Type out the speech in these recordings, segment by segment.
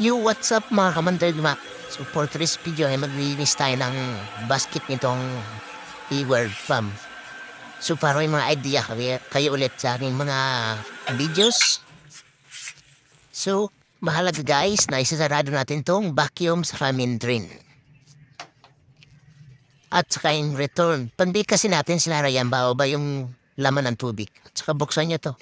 Yo, what's up mga kamandag ma? So for today's video ay maglilinis tayo ng basket nitong e-word fam. So para may mga idea kayo, kayo ulit sa aking mga videos. So, mahalaga guys na isasarado natin tong vacuum sa famine drain. At saka yung return. Pandi kasi natin sila Ryan ba ba yung laman ng tubig. At saka buksan nyo to.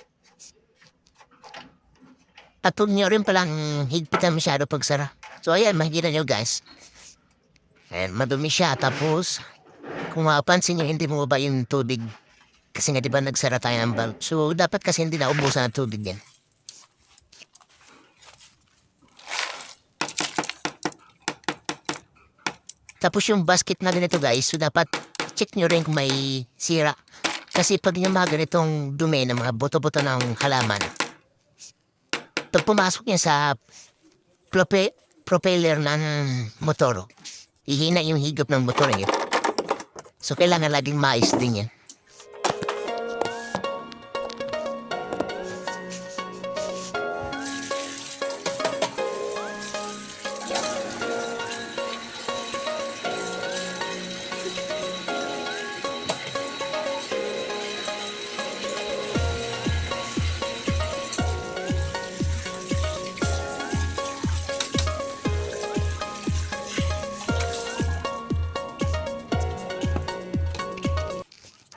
At huwag nyo rin palang higpitan masyado pagsara. So ayan, makikita nyo guys. Ayan, madumi siya. Tapos, kung mapapansin nyo, hindi mo ba yung tubig? Kasi nga di ba nagsara tayo ng valve. So dapat kasi hindi na ubusan ng tubig yan. Tapos yung basket na ganito guys, so dapat check nyo rin kung may sira. Kasi pag yung mga ganitong dumi ng mga buto-buto ng halaman, pag pumasok yan sa prope, propeller ng motor, ihina yung higop ng motor niyo. So kailangan laging mais din yan.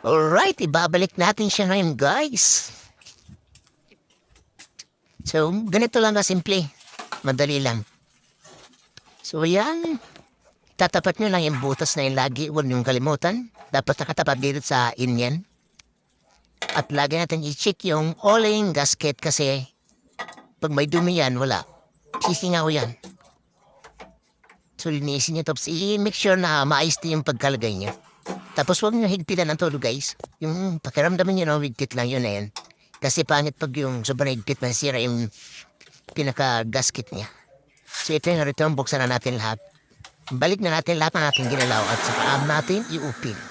Alright, ibabalik natin siya ngayon, guys. So, ganito lang ka simple. Madali lang. So, yan. Tatapat nyo lang yung butas na yung lagi. Huwag niyong kalimutan. Dapat nakatapat dito sa inyan. At lagi natin i-check yung oiling gasket kasi pag may dumi yan, wala. Sisingaw yan. So, linisin nyo tapos i-make sure na maayos din yung pagkalagay niya. Tapos huwag nyo higpitan ng todo guys. Yung pakiramdaman nyo na higpit lang yun na yan. Kasi pangit pag yung sobrang higpit masira yung pinaka-gasket niya. So ito yung return buksan na natin lahat. Balik na natin lahat ng ating ginalaw at saka natin iupin.